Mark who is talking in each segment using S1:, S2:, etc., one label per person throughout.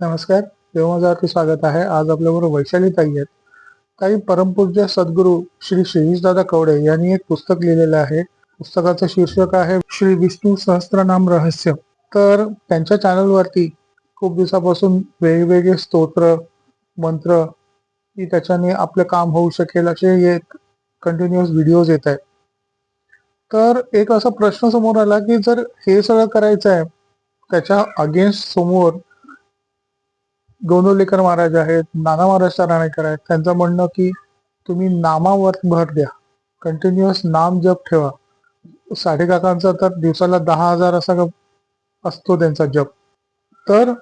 S1: नमस्कार देवमाजावरती स्वागत आहे. आज आपल्याबरोबर वैशाली ताई आहेत. ताई परमपूज्य सद्गुरू श्री शिरीषदादा कवडे यांनी एक पुस्तक लिहिलेलं आहे. पुस्तकाचं शीर्षक आहे श्री विष्णू सहस्त्रनाम रहस्य. तर त्यांच्या चॅनलवरती खूप दिवसापासून वेगवेगळे स्तोत्र मंत्र की त्याच्याने आपलं काम होऊ शकेल असे एक कंटिन्युअस व्हिडिओज येत आहेत. तर एक असा प्रश्न समोर आला की जर हे सगळं करायचं आहे त्याच्या अगेन्स्ट समोर गोंदवलेकर महाराज आहेत नाना महाराज राणेकर आहेत त्यांचं म्हणणं की तुम्ही नामावर भर द्या. कंटिन्युअस नाम जप ठेवा. साडे काकांचा तर दिवसाला दहा हजार असा असतो त्यांचा जप. तर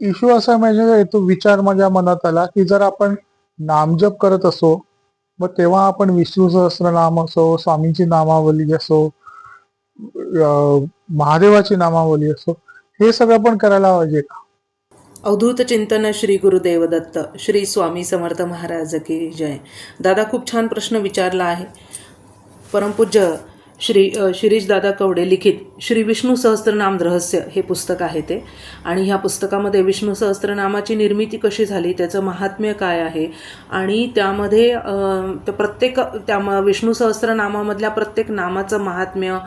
S1: इश्यू असा म्हणजे येतो विचार माझ्या मनात आला की जर आपण नामजप करत असो मग तेव्हा आपण विष्णू सहस्र नाम असो स्वामींची नामावली असो महादेवाची नामावली असो हे सगळं पण करायला पाहिजे का?
S2: अवधूत चिंतन श्री गुरुदेव दत्त श्री स्वामी समर्थ महाराज की जय. दादा खूप छान प्रश्न विचारला आहे. परमपूज्य श्री शिरीषदादा कवडे लिखित श्री विष्णू सहस्त्रनाम रहस्य हे पुस्तक आहे ते. आणि ह्या पुस्तकामध्ये विष्णू सहस्त्रनामाची निर्मिती कशी झाली त्याचं महात्म्य काय आहे? आणि त्यामध्ये प्रत्येक त्या म- विष्णू सहस्त्रनामामधल्या प्रत्येक नामाचं महात्म्य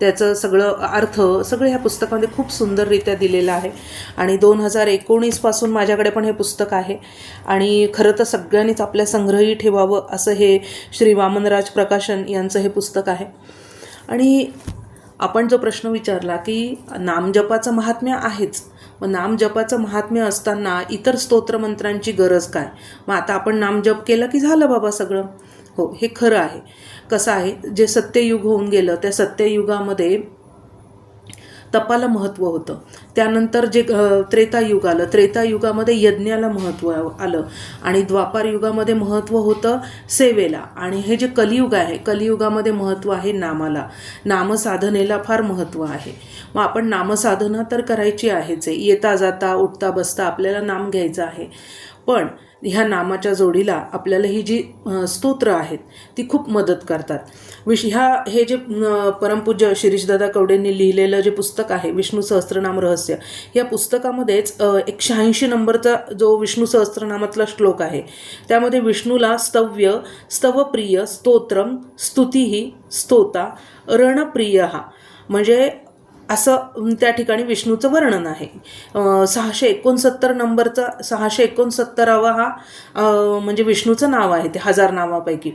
S2: त्याचं सगळं अर्थ सगळं ह्या पुस्तकामध्ये खूप सुंदररित्या दिलेलं आहे. आणि दोन हजार एकोणीसपासून माझ्याकडे पण हे पुस्तक आहे. आणि खरं तर सगळ्यांनीच आपल्या संग्रही ठेवावं असं हे श्री वामनराज प्रकाशन यांचं हे पुस्तक आहे. आणि आपण जो प्रश्न विचारला की नामजपाचं महात्म्य आहेच मग नामजपाचं महात्म्य असताना इतर स्तोत्रमंत्रांची गरज काय? मग आता आपण नामजप केलं की झालं बाबा सगळं? हो हे खरं आहे. कसं आहे? जे सत्ययुग होऊन गेलं त्या सत्ययुगामध्ये तपाला महत्त्व होतं. त्यानंतर जे त्रेतायुग आलं. त्रेतायुगामध्ये यज्ञाला महत्त्व आलं. आणि द्वापार युगामध्ये महत्त्व होतं सेवेला. आणि हे जे कलियुग आहे कलियुगामध्ये महत्त्व आहे नामाला. नामसाधनेला फार महत्त्व आहे. मग आपण नामसाधना तर करायची आहेच आहे. येता जाता उठता बसता आपल्याला नाम घ्यायचं आहे. पण ह्या नामाच्या जोडीला आपल्याला ही जी स्तोत्र आहेत ती खूप मदत करतात. विश ह्या हे जे परमपूज्य शिरीषदादा कवडेंनी लिहिलेलं जे पुस्तक आहे विष्णू सहस्त्रनाम रहस्य या पुस्तकामध्येच एक एकशे ऐंशी नंबरचा जो विष्णू सहस्त्रनामातला श्लोक आहे त्यामध्ये विष्णूला स्तव्य स्तवप्रिय स्तोत्रम स्तुतीही स्तोता रणप्रिय हा म्हणजे असं त्या ठिकाणी विष्णूचं वर्णन आहे. सहाशे एकोणसत्तर नंबरचा सहाशे एकोणसत्तरावा हा म्हणजे विष्णूचं नाव आहे ते हजार नावापैकी.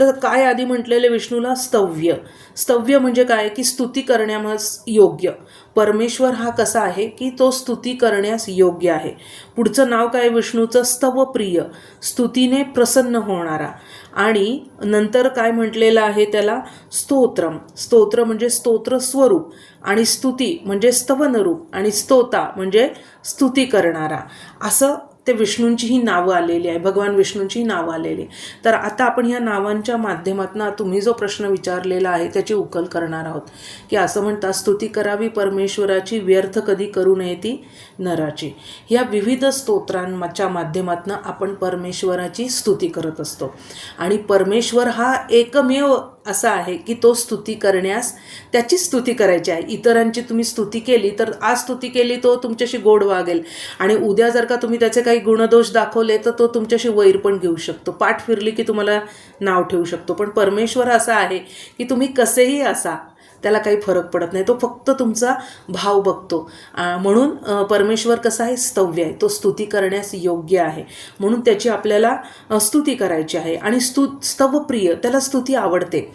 S2: तर काय आधी म्हटलेले विष्णूला? स्तव्य. स्तव्य म्हणजे काय? की स्तुती करण्यास योग्य. परमेश्वर हा कसा आहे? की तो स्तुती करण्यास योग्य आहे. पुढचं नाव काय विष्णूचं? स्तवप्रिय. स्तुतीने प्रसन्न होणारा. आणि नंतर काय म्हटलेलं आहे त्याला? स्तोत्रम. स्तोत्र म्हणजे स्तोत्र स्वरूप आणि स्तुती म्हणजे स्तवनरूप आणि स्तोता म्हणजे स्तुती करणारा. असं ते विष्णूंची ही नावं आलेली आहे भगवान विष्णूंची ही नावं आलेली आहे. तर आता आपण ह्या नावांच्या माध्यमातून तुम्ही जो प्रश्न विचारलेला आहे त्याची उकल करणार आहोत. की असं म्हणतात स्तुती करावी परमेश्वराची व्यर्थ कधी करू नये ती नराची. ह्या विविध स्तोत्रांच्या माध्यमातून आपण परमेश्वराची स्तुती करत असतो. आणि परमेश्वर हा एकमेव असा आहे की तो स्तुती करण्यास त्याची स्तुती करायची आहे. इतरांची तुम्ही स्तुती केली तर आज स्तुती केली तो तुमच्याशी गोड वागेल. आणि उद्या जर का तुम्ही त्याचे काही गुणदोष दाखवले तर तो तुमच्याशी वैर पण घेऊ शकतो. पाठ फिरली की तुम्हाला नाव ठेवू शकतो. पण परमेश्वर असा आहे की तुम्ही कसेही असा त्याला काही फरक पडत नाही. तो फक्त तुमचा भाव बघतो. म्हणून परमेश्वर कसा आहे? स्तव्य आहे. तो स्तुती करण्यास योग्य आहे. म्हणून त्याची आपल्याला स्तुती करायची आहे. आणि स्तु स्तवप्रिय त्याला स्तुती आवडते.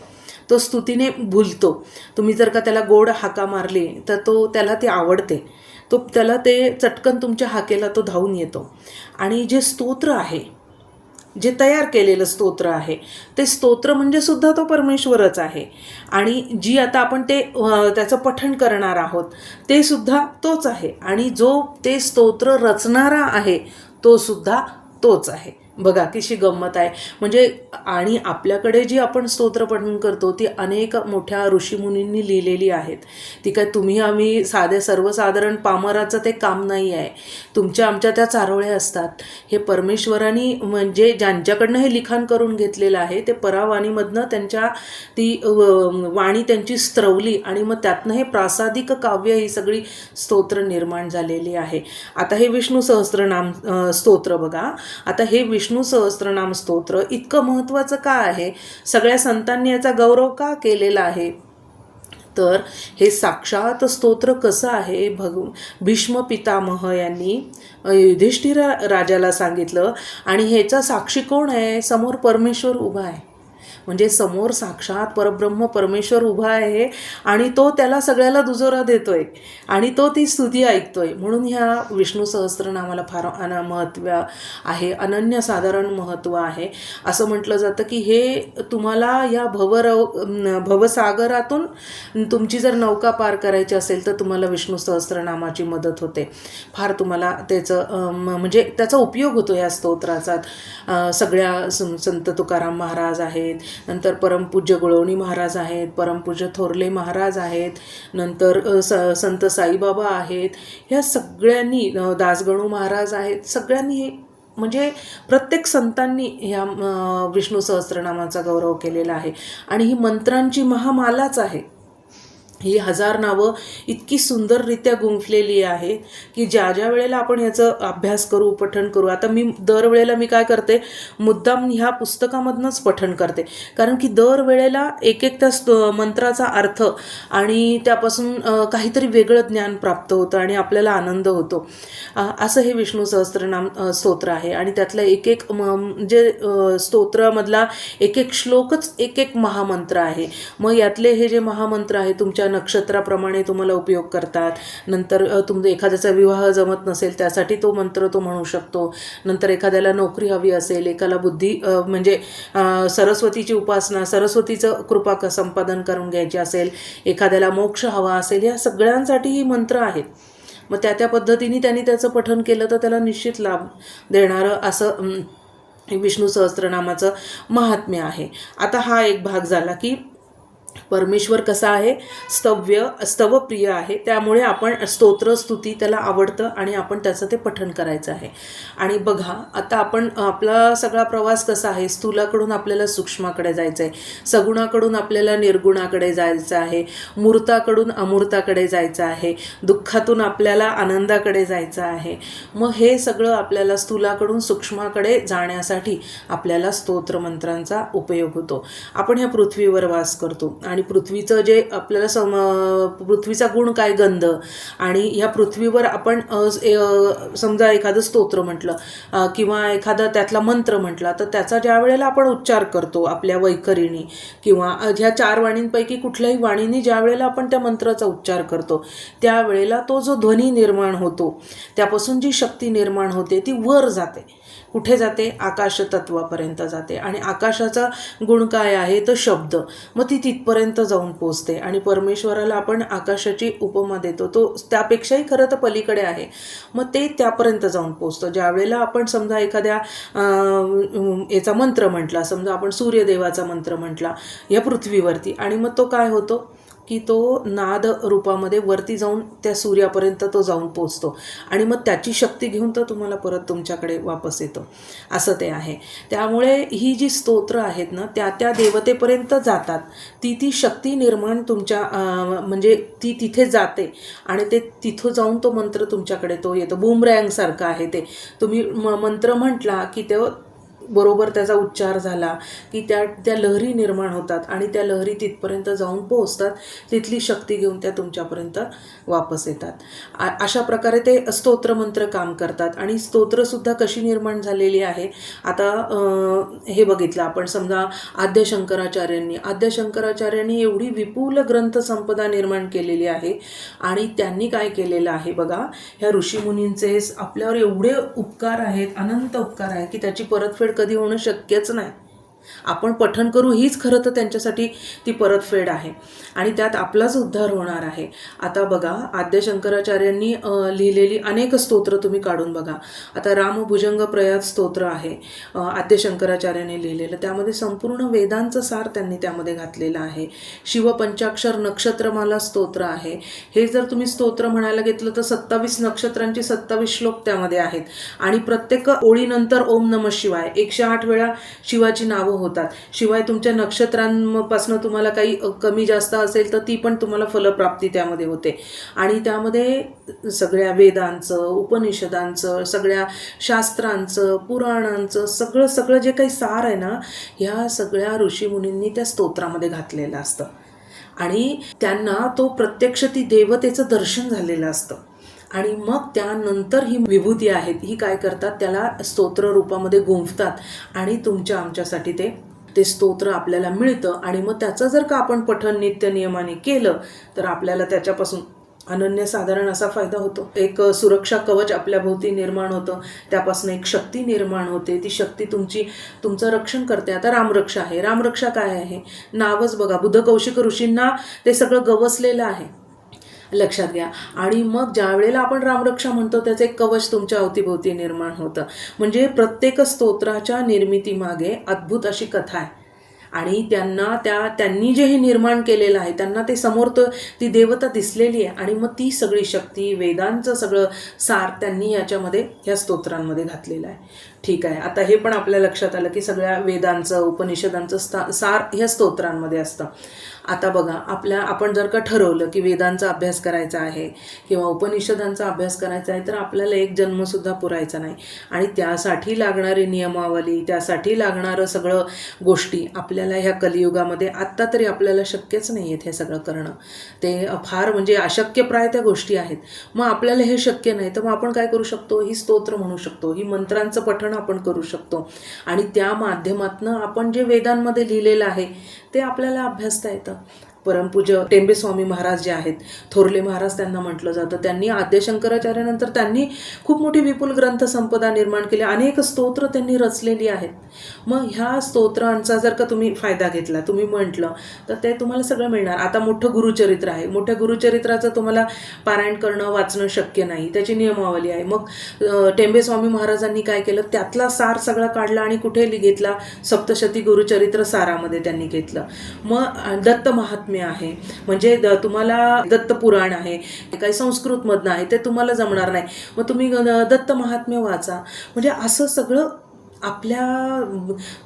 S2: तो स्तुतीने भुलतो. तुम्ही जर का त्याला गोड हाका मारली तर तो त्याला ते आवडते. तो त्याला ते चटकन तुमच्या हाकेला तो धावून येतो. आणि जे स्तोत्र आहे जे तयार केलेलं स्तोत्र आहे ते स्तोत्र म्हणजे सुद्धा तो परमेश्वरच आहे. आणि जी आता आपण ते त्याचं पठण करणार आहोत ते सुद्धा तोच आहे. आणि जो ते स्तोत्र रचणारा आहे तो सुद्धा तोच आहे. बघा किशी गंमत आहे. म्हणजे आणि आपल्याकडे जी आपण स्तोत्रपठण करतो ती अनेक मोठ्या ऋषीमुनींनी लिहिलेली आहेत. ती काय तुम्ही आम्ही साधे सर्वसाधारण पामराचं ते काम नाही आहे. तुमच्या आमच्या त्या चारोळ्या असतात. हे परमेश्वरांनी म्हणजे ज्यांच्याकडनं हे लिखाण करून घेतलेलं आहे ते परावाणीमधनं त्यांच्या ती वाणी त्यांची स्त्रवली आणि मग त्यातनं हे प्रासादिक काव्य ही सगळी स्तोत्र निर्माण झालेली आहे. आता हे विष्णू सहस्रनाम स्तोत्र बघा. आता हे विष्णू विष्णू सहस्त्रनाम स्तोत्र इतकं महत्त्वाचं का आहे? सगळ्या संतांनी याचा गौरव का केलेला आहे? तर हे साक्षात स्तोत्र कसं आहे? भग भीष्म पितामह यांनी युधिष्ठिर राजाला सांगितलं. आणि ह्याचा साक्षी कोण आहे? समोर परमेश्वर उभा आहे. म्हणजे समोर साक्षात परब्रह्म परमेश्वर उभा आहे आणि तो त्याला सगळ्याला दुजोरा देतोय आणि तो ती स्तुती ऐकतोय. म्हणून ह्या विष्णू सहस्त्रनामाला फार अन महत्त्व आहे. अनन्यसाधारण महत्त्व आहे. असं म्हटलं जातं की हे तुम्हाला या भवरव भवसागरातून तुमची जर नौका पार करायची असेल तर तुम्हाला विष्णू सहस्त्रनामाची मदत होते. फार तुम्हाला त्याचं म्हणजे त्याचा उपयोग होतो या स्तोत्राचा. सगळ्या सं- संत तुकाराम महाराज आहेत नंतर परमपूज्य गुळवणी महाराज आहेत परमपूज्य थोरले महाराज आहेत नंतर स संत साईबाबा आहेत. ह्या सगळ्यांनी दासगणू महाराज आहेत. सगळ्यांनी हे म्हणजे प्रत्येक संतांनी ह्या विष्णू सहस्रनामाचा गौरव केलेला आहे. आणि ही मंत्रांची महामालाच आहे. ही हजार नावं इतकी सुंदररित्या गुंफलेली आहेत की ज्या ज्या वेळेला आपण ह्याचं अभ्यास करू पठण करू आता मी दरवेळेला मी काय करते? मुद्दाम ह्या पुस्तकामधनंच पठण करते. कारण की दरवेळेला एक एक त्या स्त मंत्राचा अर्थ आणि त्यापासून काहीतरी वेगळं ज्ञान प्राप्त होतं आणि आपल्याला आनंद होतो. असं हे विष्णू सहस्त्रनाम स्तोत्र आहे. आणि त्यातलं एक एक म- म्हणजे स्तोत्रामधला एक एक श्लोकच एक एक महामंत्र आहे. मग यातले हे जे महामंत्र आहे तुमच्या नक्षत्राप्रमाणे तुम्हाला उपयोग करतात. नंतर तुम एखाद्याचा विवाह जमत नसेल त्यासाठी तो मंत्र तो म्हणू शकतो. नंतर एखाद्याला नोकरी हवी असेल एकाला बुद्धी म्हणजे सरस्वतीची उपासना सरस्वतीचं कृपा क- संपादन करून घ्यायची असेल एखाद्याला मोक्ष हवा असेल या सगळ्यांसाठी ही मंत्र आहेत. मग त्या त्या पद्धतीने त्यांनी त्याचं पठन केलं तर त्याला निश्चित लाभ देणारं असं विष्णू सहस्त्रनामाचं महात्म्य आहे. आता हा एक भाग झाला की परमेश्वर कसा आहे? स्तव्य स्तवप्रिय आहे. त्यामुळे आपण स्तोत्र स्तुती त्याला आवडतं आणि आपण त्याचं ते पठण करायचं आहे. आणि बघा आता आपण आपला सगळा प्रवास कसा आहे? स्थूलाकडून आपल्याला सूक्ष्माकडे जायचं आहे सगुणाकडून आपल्याला निर्गुणाकडे जायचं आहे. मूर्ताकडून अमूर्ताकडे जायचं आहे. दुःखातून आपल्याला आनंदाकडे जायचं आहे. मग हे सगळं आपल्याला स्थूलाकडून सूक्ष्माकडे जाण्यासाठी आपल्याला स्तोत्र मंत्रांचा उपयोग होतो. आपण ह्या पृथ्वीवर वास करतो. आणि पृथ्वीचं जे आपल्याला सम पृथ्वीचा गुण काय गंध? आणि ह्या पृथ्वीवर आपण समजा एखादं स्तोत्र म्हटलं किंवा एखादा त्यातला मंत्र म्हटला तर त्याचा ज्या वेळेला आपण उच्चार करतो आपल्या वैखरीने किंवा ह्या चार वाणींपैकी कुठल्याही वाणीनी ज्या वेळेला आपण त्या मंत्राचा उच्चार करतो त्यावेळेला तो जो ध्वनी निर्माण होतो त्यापासून जी शक्ती निर्माण होते ती वर जाते. कुठे जाते? आकाश तत्वापर्यंत जाते. आणि आकाशाचा गुण काय आहे? तर शब्द. मग ती तिथपर्यंत जाऊन पोचते आणि परमेश्वराला आपण आकाशाची उपमा देतो. तो त्यापेक्षाही खरं तर पलीकडे आहे. मग ते त्यापर्यंत जाऊन पोचतं ज्यावेळेला आपण समजा एखाद्या याचा मंत्र म्हटला समजा आपण सूर्यदेवाचा मंत्र म्हटला या पृथ्वीवरती. आणि मग तो काय होतो? की तो नाद रूपामध्ये वरती जाऊन त्या सूर्यापर्यंत तो जाऊन पोचतो आणि मग त्याची शक्ती घेऊन तर तुम्हाला परत तुमच्याकडे वापस येतो. असं ते आहे. त्यामुळे ही जी स्तोत्र आहेत ना त्या त्या देवतेपर्यंत जातात. ती ती शक्ती निर्माण तुमच्या म्हणजे ती तिथे जाते आणि ते तिथं जाऊन तो मंत्र तुमच्याकडे तो येतो. बुमरँगसारखं आहे ते. तुम्ही म मंत्र म्हटला की तो बरोबर त्याचा उच्चार झाला की त्या त्या लहरी निर्माण होतात आणि त्या लहरी तिथपर्यंत जाऊन पोहोचतात. तिथली शक्ती घेऊन त्या तुमच्यापर्यंत वापस येतात. अशा प्रकारे ते स्तोत्रमंत्र काम करतात. आणि स्तोत्रसुद्धा कशी निर्माण झालेली आहे? आता हे बघितलं आपण. समजा आद्य शंकराचार्यांनी. आद्य शंकराचार्यांनी एवढी विपुल ग्रंथसंपदा निर्माण केलेली आहे. आणि त्यांनी काय केलेलं आहे बघा? ह्या ऋषीमुनींचे आपल्यावर एवढे उपकार आहेत अनंत उपकार आहेत की त्याची परतफेड कधी होणं शक्यच नाही. आपण पठण करू हीच खरं तर त्यांच्यासाठी ती परतफेड आहे. आणि त्यात आपलाच उद्धार होणार आहे. आता बघा आद्य शंकराचार्यांनी लिहिलेली अनेक स्तोत्र तुम्ही काढून बघा. आता रामभुजंग प्रयात स्तोत्र आहे आद्य शंकराचार्याने लिहिलेलं. त्यामध्ये संपूर्ण वेदांचं सार त्यांनी त्यामध्ये घातलेलं आहे. शिवपंचाक्षर नक्षत्रमाला स्तोत्र आहे. हे जर तुम्ही स्तोत्र म्हणायला घेतलं तर सत्तावीस नक्षत्रांचे सत्तावीस श्लोक त्यामध्ये आहेत. आणि प्रत्येक ओळीनंतर ओम नम शिवाय. एकशे आठ वेळा शिवाची नावं होतात. शिवाय तुमच्या नक्षत्रांपासून तुम्हाला काही कमी जास्त असेल तर ती पण तुम्हाला फलप्राप्ती त्यामध्ये होते. आणि त्यामध्ये सगळ्या वेदांचं उपनिषदांचं सगळ्या शास्त्रांचं पुराणांचं सगळं सगळं जे काही सार आहे ना ह्या सगळ्या ऋषीमुनींनी त्या स्तोत्रामध्ये घातलेलं असतं. आणि त्यांना तो प्रत्यक्ष ती देवतेचं दर्शन झालेलं असतं. आणि मग त्यानंतर ही विभूती आहेत ही काय करतात? त्याला स्तोत्र रूपामध्ये गुंफतात आणि तुमच्या आमच्यासाठी ते ते स्तोत्र आपल्याला मिळतं. आणि मग त्याचं जर का आपण पठण नित्य नियमाने केलं तर आपल्याला त्याच्यापासून अनन्यसाधारण असा फायदा होतो. एक सुरक्षा कवच आपल्याभोवती निर्माण होतं. त्यापासून एक शक्ती निर्माण होते. ती शक्ती तुमची तुमचं रक्षण करते. आता रामरक्षा आहे. रामरक्षा काय आहे? नावच बघा. बुद्ध कौशिक ऋषींना ते सगळं गवसलेलं आहे. लक्षात घ्या. आणि मग ज्या वेळेला आपण रामरक्षा म्हणतो त्याचं एक कवच तुमच्या अवतीभोवती निर्माण होतं. म्हणजे प्रत्येक स्तोत्राच्या निर्मितीमागे अद्भुत अशी कथा आहे. आणि त्यांना त्या त्यांनी जे हे निर्माण केलेलं आहे त्यांना ते समोर तो ती देवता दिसलेली आहे. आणि मग ती सगळी शक्ती वेदांचं सगळं सार त्यांनी याच्यामध्ये ह्या स्तोत्रांमध्ये घातलेलं आहे. ठीक आहे. आता हे पण आपल्या लक्षात आलं की सगळ्या वेदांचं उपनिषदांचं स्था सार ह्या स्तोत्रांमध्ये असतं. आता बघा आपल्या आपण जर का ठरवलं की वेदांचा अभ्यास करायचा आहे किंवा उपनिषदांचा अभ्यास करायचा आहे तर आपल्याला एक जन्मसुद्धा पुरायचा नाही. आणि त्यासाठी लागणारी नियमावली त्यासाठी लागणारं सगळं गोष्टी आपल्याला ह्या कलियुगामध्ये आत्ता तरी आपल्याला शक्यच नाही आहेत हे सगळं करणं. ते फार म्हणजे अशक्यप्राय त्या गोष्टी आहेत. मग आपल्याला हे शक्य नाही तर मग आपण काय करू शकतो? ही स्तोत्र म्हणू शकतो. ही मंत्रांचं पठण आपण करू शकतो. आणि त्या माध्यमातनं आपण जे वेदांमध्ये लिहिलेलं आहे ते आपल्याला अभ्यासता येतं. परमपूज्य टेंबे स्वामी महाराज जे आहेत थोरले महाराज त्यांना म्हटलं जातं. त्यांनी आद्य शंकराचार्यानंतर त्यांनी खूप मोठी विपुल ग्रंथ संपदा निर्माण केली अनेक स्तोत्र त्यांनी रचलेली आहेत. मग ह्या स्तोत्रांचा जर का तुम्ही फायदा घेतला तुम्ही म्हटलं तर ते तुम्हाला सगळं मिळणार. आता मोठं गुरुचरित्र आहे. मोठ्या गुरुचरित्राचं तुम्हाला पारायण करणं वाचणं शक्य नाही. त्याची नियमावली आहे. मग टेंबे स्वामी महाराजांनी काय केलं? त्यातला सार सगळा काढला आणि कुठे घेतला? सप्तशती गुरुचरित्र सारामध्ये त्यांनी घेतलं. मग दत्त महात्म्य आहे. म्हणजे द- तुम्हाला दत्त पुराण आहे काही संस्कृतमधनं आहे ते तुम्हाला जमणार नाही. मग तुम्ही दत्त महात्म्य वाचा. म्हणजे असं सगळं आपल्या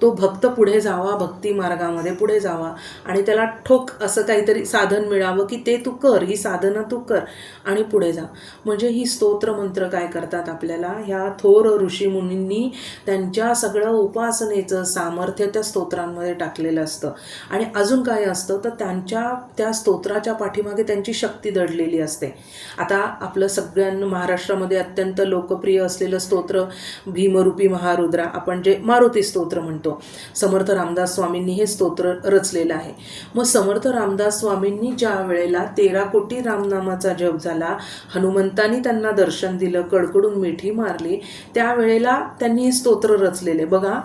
S2: तो भक्त पुढे जावा भक्ती मार्गामध्ये पुढे जावा आणि त्याला ठोक असं काहीतरी साधन मिळावं की ते तू कर ही साधनं तू कर आणि पुढे जा. म्हणजे ही स्तोत्र मंत्र काय करतात आपल्याला? ह्या थोर ऋषीमुनींनी त्यांच्या सगळं उपासनेचं सामर्थ्य त्या स्तोत्रांमध्ये टाकलेलं असतं. आणि अजून काय असतं? तर त्यांच्या त्या स्तोत्राच्या पाठीमागे त्यांची शक्ती दडलेली असते. आता आपलं सगळ्यांना महाराष्ट्रामध्ये अत्यंत लोकप्रिय असलेलं स्तोत्र भीमरूपी महारुद्रा आपण जे मारुती स्तोत्र म्हणतो समर्थ रामदास स्वामींनी हे स्तोत्र रचलेलं आहे. मग समर्थ रामदास स्वामींनी ज्या वेळेला तेरा कोटी रामनामाचा जप झाला हनुमंतानी त्यांना दर्शन दिलं कडकडून मिठी मारली त्यावेळेला त्यांनी हे स्तोत्र रचलेले. बघा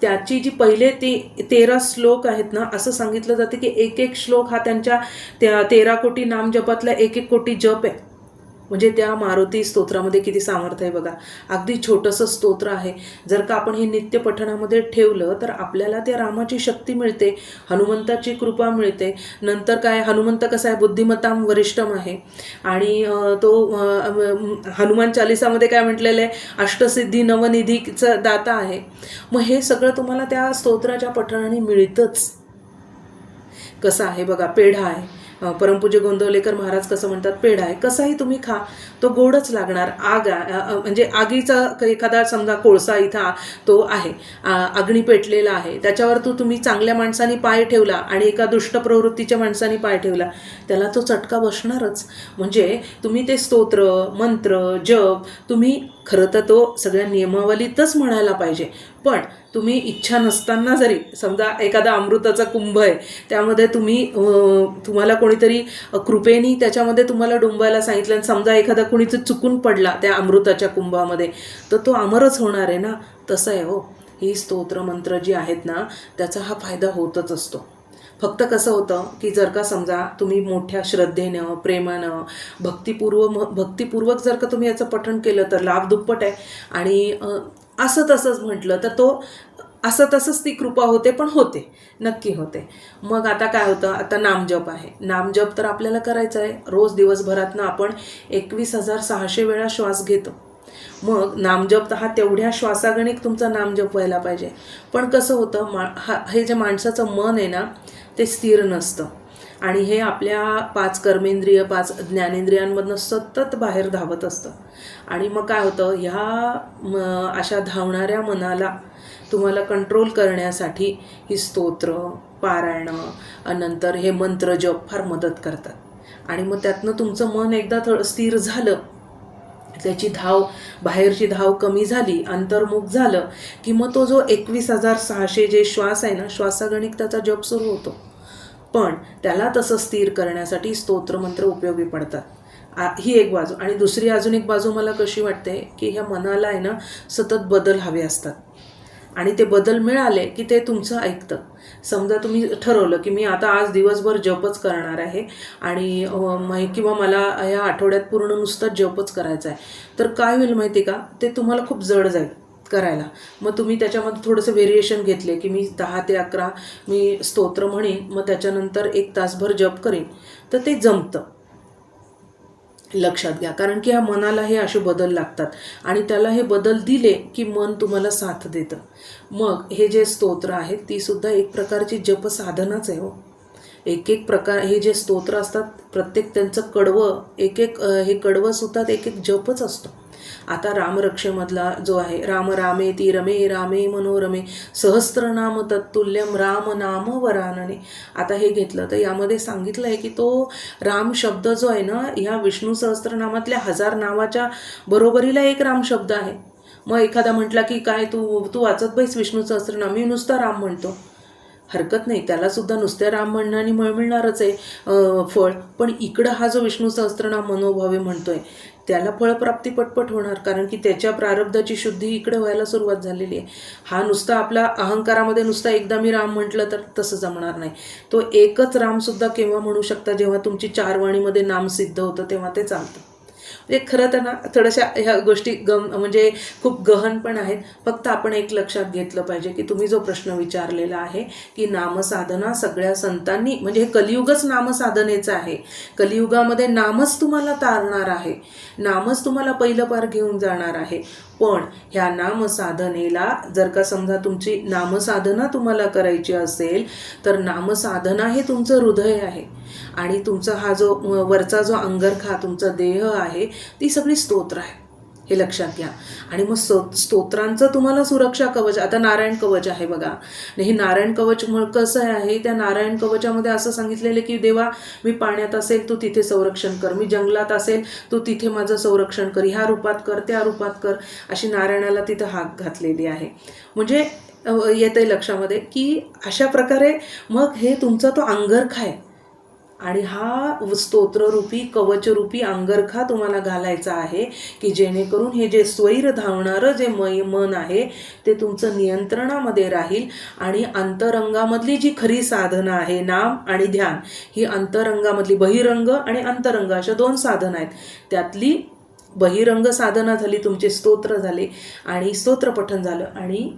S2: त्याची जी पहिले ते तेरा श्लोक आहेत ना असं सांगितलं जाते की एक एक श्लोक हा त्यांच्या त्या तेरा कोटी नाम जपातला एक एक कोटी जप आहे. म्हणजे त्या मारुती स्तोत्रामध्ये किती सामर्थ्य आहे बघा. अगदी छोटंसं स्तोत्र आहे. जर का आपण हे नित्य पठणामध्ये ठेवलं तर आपल्याला त्या रामाची शक्ती मिळते हनुमंताची कृपा मिळते. नंतर काय हनुमंत कसं आहे? बुद्धिमत्ताम वरिष्ठम आहे. आणि तो हनुमान चालिसामध्ये काय म्हटलेलं आहे? अष्टसिद्धी नवनिधीचं दाता आहे. मग हे सगळं तुम्हाला त्या स्तोत्राच्या पठणाने मिळतंच. कसं आहे बघा? पेढा आहे. परमपूज्य गोंदवलेकर महाराज कसं म्हणतात पेढा आहे. कसाही तुम्ही खा तो गोडच लागणार. आग आहे, म्हणजे आगीचा एखादा समजा कोळसा इथं तो आहे अग्नी पेटलेला आहे. त्याच्यावर तो तुम्ही चांगल्या माणसाने पाय ठेवला आणि एका दुष्ट प्रवृत्तीच्या माणसाने पाय ठेवला त्याला तो चटका बसणारच. म्हणजे तुम्ही ते स्तोत्र मंत्र जप तुम्ही खरं तर तो सगळ्या नियमावलीतच म्हणायला पाहिजे. पण तुम्ही इच्छा नसताना जरी समजा एखादा अमृताचा कुंभ आहे त्यामध्ये तुम्ही तुम्हाला कोणीतरी कृपेनी त्याच्यामध्ये तुम्हाला डुंबायला सांगितलं आणि समजा एखादा कोणीच चुकून पडला त्या अमृताच्या कुंभामध्ये तर तो अमरच होणार आहे ना? तसं आहे हो. ही स्तोत्र मंत्र जी आहेत ना त्याचा हा फायदा होतच असतो. फक्त कसं होतं की जर का समजा तुम्ही मोठ्या श्रद्धेनं प्रेमानं भक्तिपूर्व म भक्तिपूर्वक जर का तुम्ही याचं पठण केलं तर लाभ दुप्पट आहे. आणि असं तसंच म्हटलं तर तो असं तसंच ती कृपा होते पण होते. नक्की होते. मग आता काय होतं? आता नामजप आहे. नामजप तर आपल्याला करायचं आहे. रोज दिवसभरातनं आपण एकवीस हजार सहाशे वेळा श्वास घेतो. मग नामजप तर हा तेवढ्या श्वासागणिक तुमचा नामजप व्हायला पाहिजे. पण कसं होतं? मा हा हे जे माणसाचं मन आहे ना ते स्थिर नसतं. आणि हे आपल्या पाच कर्मेंद्रिय पाच ज्ञानेंद्रियांमधनं सतत बाहेर धावत असतं. आणि मग काय होतं ह्या म अशा धावणाऱ्या मनाला तुम्हाला कंट्रोल करण्यासाठी ही स्तोत्र पारायणं नंतर हे मंत्र जप फार मदत करतात. आणि मग त्यातनं तुमचं मन एकदा थोडं स्थिर झालं त्याची धाव बाहेरची धाव कमी झाली अंतर्मुख झालं की मग तो जो एकवीस हजार सहाशे जे श्वास आहे ना श्वासागणिक त्याचा जप सुरू होतो. पण त्याला तसं स्थिर करण्यासाठी स्तोत्रमंत्र उपयोगी पडतात. आ- ही एक बाजू. आणि दुसरी अजून एक बाजू मला कशी वाटते की ह्या मनाला आहे ना सतत बदल हवे असतात. आणि ते बदल मिळाले की ते तुमचं ऐकतं. समजा तुम्ही ठरवलं की मी आता आज दिवसभर जपच करणार आहे आणि किंवा मला या आठवड्यात पूर्ण नुसतं जपच करायचा आहे. तर काय होईल माहिती का? ते तुम्हाला खूप जड जाईल. करायला. मग तुम्ही त्याच्यामध्ये थोडंसं व्हेरिएशन घेतले की मी दहा ते अकरा मी स्तोत्र म्हणेन मग त्याच्यानंतर एक तासभर जप करेन. तर ते जमतं. लक्षात घ्या. कारण की ह्या मनाला हे असे बदल लागतात. आणि त्याला हे बदल दिले की मन तुम्हाला साथ देतं. मग हे जे स्तोत्र आहेत ती सुद्धा एक प्रकारची जप साधनाच आहे हो. एक एक प्रकार हे जे स्तोत्र असतात प्रत्येक त्यांचं कडवं एक एक हे कडवं सुद्धा एक एक जपच असतो. आता रामरक्षेमधला जो आहे राम रामे ती रमे रामे मनोरमे सहस्त्रनाम तत्तुल्यम राम नाम वरानने. आता हे घेतलं तर यामध्ये सांगितलं आहे की तो राम शब्द जो आहे ना ह्या विष्णू सहस्त्रनामातल्या हजार नावाच्या बरोबरीला एक राम शब्द आहे. मग एखादा म्हटला की काय तू तू वाचत बैस विष्णू सहस्त्रनाम मी नुसता राम म्हणतो. हरकत नाही. त्यालासुद्धा नुसते नुसत्या राम म्हणण्याने मळ मिळणारच आहे फळ. पण इकडं हा जो विष्णू सहस्त्रनाम मनोभावे म्हणतो आहे त्याला फळप्राप्ती पटपट होणार कारण की त्याच्या प्रारब्धाची शुद्धी इकडे व्हायला सुरुवात झालेली आहे. हा नुसता आपला अहंकारामध्ये नुसता एकदा मी राम म्हटलं तर तसं जमणार नाही. तो एकच रामसुद्धा केव्हा म्हणू शकता जेव्हा तुमची चारवाणीमध्ये नाम सिद्ध होतं तेव्हा ते चालतं. म्हणजे खरं तर ना थोड्याशा ह्या गोष्टी गम म्हणजे खूप गहन पण आहेत. फक्त आपण एक लक्षात घेतलं पाहिजे की तुम्ही जो प्रश्न विचारलेला आहे की नामसाधना सगळ्या संतांनी म्हणजे हे कलियुगच नामसाधनेचं आहे. कलियुगामध्ये नामच तुम्हाला तारणार आहे. नामच तुम्हाला पहिलं पार घेऊन जाणार आहे. पण ह्या नामसाधनेला जर का समजा तुमची नामसाधना तुम्हाला करायची असेल तर नामसाधना हे तुमचं हृदय आहे. आणि तुमचा हा जो वरचा जो अंगरखा तुमचा देह आहे ती सगळी स्तोत्र आहे. हे लक्षात घ्या. आणि मग स्तो स्तोत्रांचं तुम्हाला सुरक्षा कवच आता नारायण कवच आहे बघा. हे नारायण कवच कसं आहे? त्या नारायण कवचामध्ये असं सांगितलेलं की देवा मी पाण्यात असेल तू तिथे संरक्षण कर. मी जंगलात असेल तू तिथे माझं संरक्षण कर. ह्या रूपात कर त्या रूपात कर. अशी नारायणाला तिथं हाक घातलेली आहे. म्हणजे येतं आहे लक्षामध्ये की अशा प्रकारे मग हे तुमचा तो अंगरखा आहे. आणि हा स्तोत्ररूपी कवचरूपी अंगरखा तुम्हाला घालायचा आहे की जेणेकरून हे जे स्वैर धावणारं जे मै मन आहे ते तुमचं नियंत्रणामध्ये राहील आणि अंतरंगामधली जी खरी साधना आहे नाम आणि ध्यान ही अंतरंगामधली बहिरंग आणि अंतरंग अशा दोन साधनं आहेत. त्यातली बहिरंग साधना झाली तुमचे स्तोत्र झाले आणि स्तोत्रपठन झालं आणि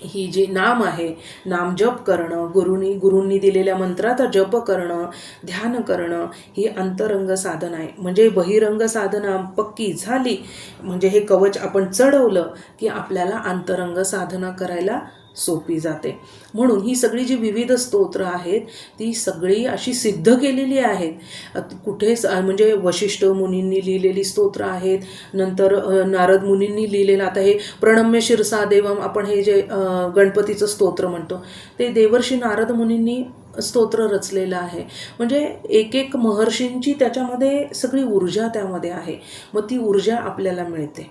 S2: ही जी नाम आहे नाम जप करणं गुरुनी गुरूंनी दिलेल्या मंत्राचा जप करणं ध्यान करणं ही अंतरंग साधन आहे. म्हणजे बहिरंग साधना पक्की झाली. म्हणजे हे कवच आपण चढवलं की आपल्याला अंतरंग साधना करायला सोपी जाते. म्हणून ही सगळी जी विविध स्तोत्र आहेत ती सगळी अशी सिद्ध केलेली आहेत. कुठेच म्हणजे वशिष्ठ मुनींनी लिहिलेली स्तोत्र आहेत नंतर नारद मुनींनी लिहिलेलं आता हे प्रणम्य शिरसा देवम आपण हे जे गणपतीचं स्तोत्र म्हणतो ते देवर्षी नारद मुनींनी स्तोत्र रचलेलं आहे. म्हणजे एक एक महर्षींची त्याच्यामध्ये सगळी ऊर्जा त्यामध्ये आहे. मग ती ऊर्जा आपल्याला मिळते.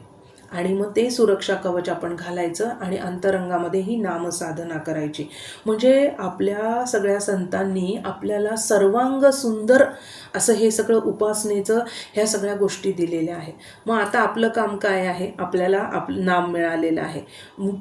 S2: आणि मग ते सुरक्षा कवच आपण घालायचं आणि अंतरंगामध्येही नामसाधना करायची. म्हणजे आपल्या सगळ्या संतांनी आपल्याला सर्वांग सुंदर असं हे सगळं उपासनेचं ह्या सगळ्या गोष्टी दिलेल्या आहेत. मग आता आपलं काम काय आहे? आपल्याला आपलं नाम मिळालेलं आहे.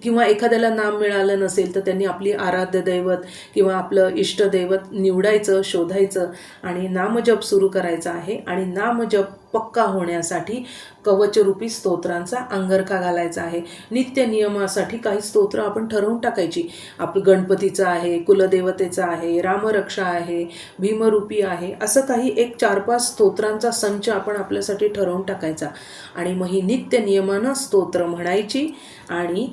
S2: किंवा एखाद्याला नाम मिळालं नसेल तर त्यांनी आपली आराध्य दैवत किंवा आपलं इष्टदैवत निवडायचं शोधायचं आणि नामजप सुरू करायचा आहे. आणि नामजप पक्का होण्यासाठी कवचरूपी स्तोत्रांचा अंगरखा घालायचा आहे. नित्य नियमासाठी काही स्तोत्र आपण ठरवून टाकायची. आपलं गणपतीचं आहे कुलदेवतेचं आहे रामरक्षा आहे भीमरूपी आहे असं काही एक चार पाच स्तोत्रांचा संच आपण आपल्यासाठी ठरवून टाकायचा. आणि मग ही नित्य नियमानं स्तोत्र म्हणायची आणि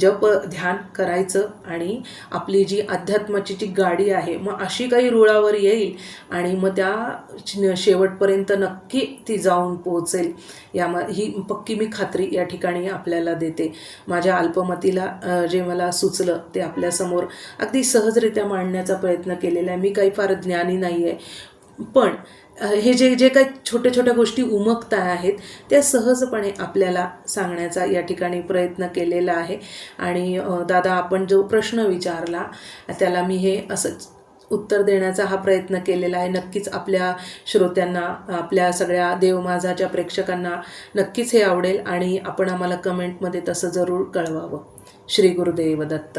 S2: जप ध्यान करायचं आणि आपली जी अध्यात्माची जी गाडी आहे मग अशी काही रुळावर येईल आणि मग त्या शेवटपर्यंत नक्की ती जाऊन पोहोचेल. या म ही पक्की मी खात्री या ठिकाणी आपल्याला देते. माझ्या अल्पमतीला जे मला सुचलं ते आपल्यासमोर अगदी सहजरित्या मांडण्याचा प्रयत्न केलेला आहे. मी काही फार ज्ञानी नाही आहे पण हे जे जे काही छोट्या छोट्या गोष्टी उमगत आहेत त्या सहजपणे आपल्याला सांगण्याचा या ठिकाणी प्रयत्न केलेला आहे. आणि दादा आपण जो प्रश्न विचारला त्याला मी हे असंच उत्तर देण्याचा हा प्रयत्न केलेला आहे. नक्कीच आपल्या श्रोत्यांना आपल्या सगळ्या देवमाजाच्या प्रेक्षकांना नक्कीच हे आवडेल आणि आपण आम्हाला कमेंटमध्ये तसं जरूर कळवावं. श्री गुरुदेव दत्त.